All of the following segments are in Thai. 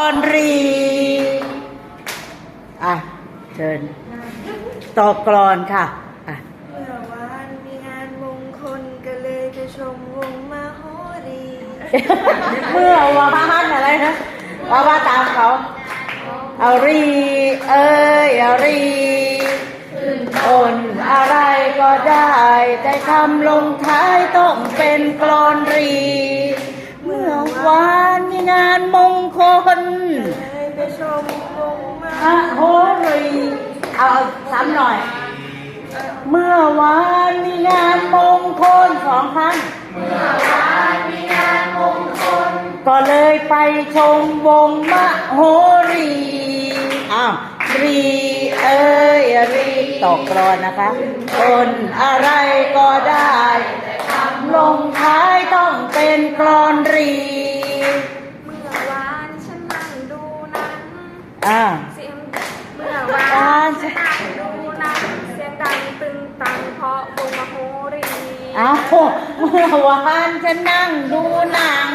ตอนรีอะเชิญต่อกรอนค่ะอะเมื่อวานมีงานมงคลก็เลยจะชมวงมาโหรีเมื่อวานอะไรนะว่าว่าตามเขาเอารีเอ้ยเอารีอนอะไรก็ได้ แต่คำลงท้ายต้องเป็นกรอ คลเลยไปชมวงมาอะโหรีเอาซ้ำหน่อย เมื่อวานมีงานมงคลสองครั้งเมื่อวานมีงานมงคล ก็เลยไปชมวงมโหรีอ้าวรีเอ้ยรีตอกกรอนนะคะคนอะไรก็ได้ลงท้ายต้องเป็นกรอนรี อ่าเสียงเมื่อวานฉันนั่งดูหนังเสียงดังตึงตังเพราะวงมาโหรีเอาเมื่อวานฉันนั่งดูหนัง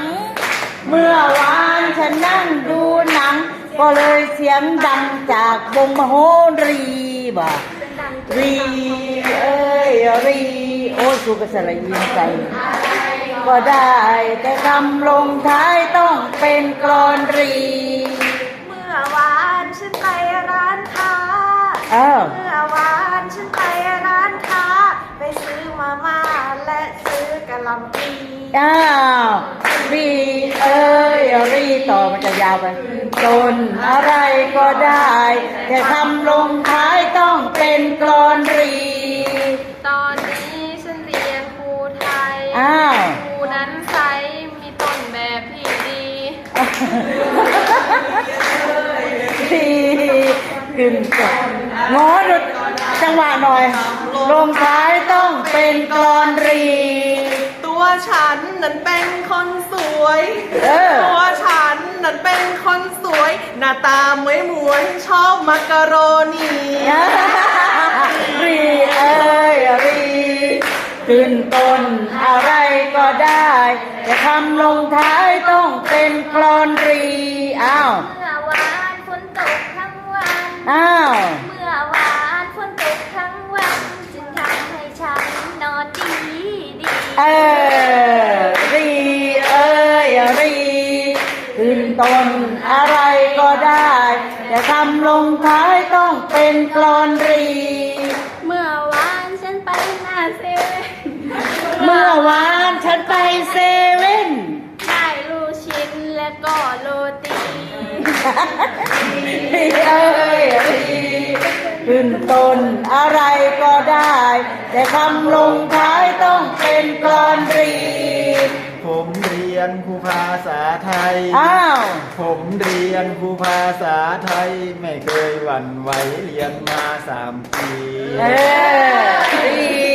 เมื่อวานฉันนั่งดูหนัง ก็เลยเสียงดังจากวงมโหรีบ่าเสียงดังรีเอ้ยรีโอ้ยกูกระสละยินใจก็ได้แต่คำลงท้ายต้องเป็นกรอนรี เมื่อวานฉันไปร้านค้า อ้าว เมื่อวาน ฉันไปร้านค้าไปซื้อมาม่าและซื้อกะหล่ำปีอ้าวรีเอ้ยรีต่อมันจะยาวไปจนอะไรก็ได้ แต่คำลงท้ายต้องเป็นกรอนรี ตอนนี้ฉันเรียนครูไทยอ้าว ครูนั้นใสมีต้นแบบที่ดี รีขึ้นก่อนงอดูจั งหวะหน่อย ลงท้ายต้องเป็นกรอนรี ตัวฉันนั้นเป็นคนสวย เออ ตัวฉันนั้นเป็นคนสวย หน้าตาหมวยหมวยๆชอบมักกะโรนี รีเอ้ยรีขึ้นต้นอะไรก็ได้ แต่คำลงท้ายต้องเป็นกรอนรี อ้าว เมื่อวานฝนตกทั้งวัน อ้าว เมื่อวานฝนตกทั้งวัน จึงทำให้ฉันนอนดีดี เออรีเอ้ยรีขึ้นต้นอะไรก็ได้แต่คำลงท้ายต้องเป็นกรอนรี เมื่อวานฉันไปหน้าเซเว่นเมื่อวานฉันไปเซเว่นได้ลูกชิ้นและก็โรตี รีเอ้ยรี ขึ้นต้นอะไรก็ได้ แต่คำลงท้ายต้องเป็นกรอนรีผมเรียนครูภาษาไทย อ้าว ผมเรียนครูภาษาไทย ไม่เคยหวั่นไหวเรียนมาสามปี เออรีเอ้ย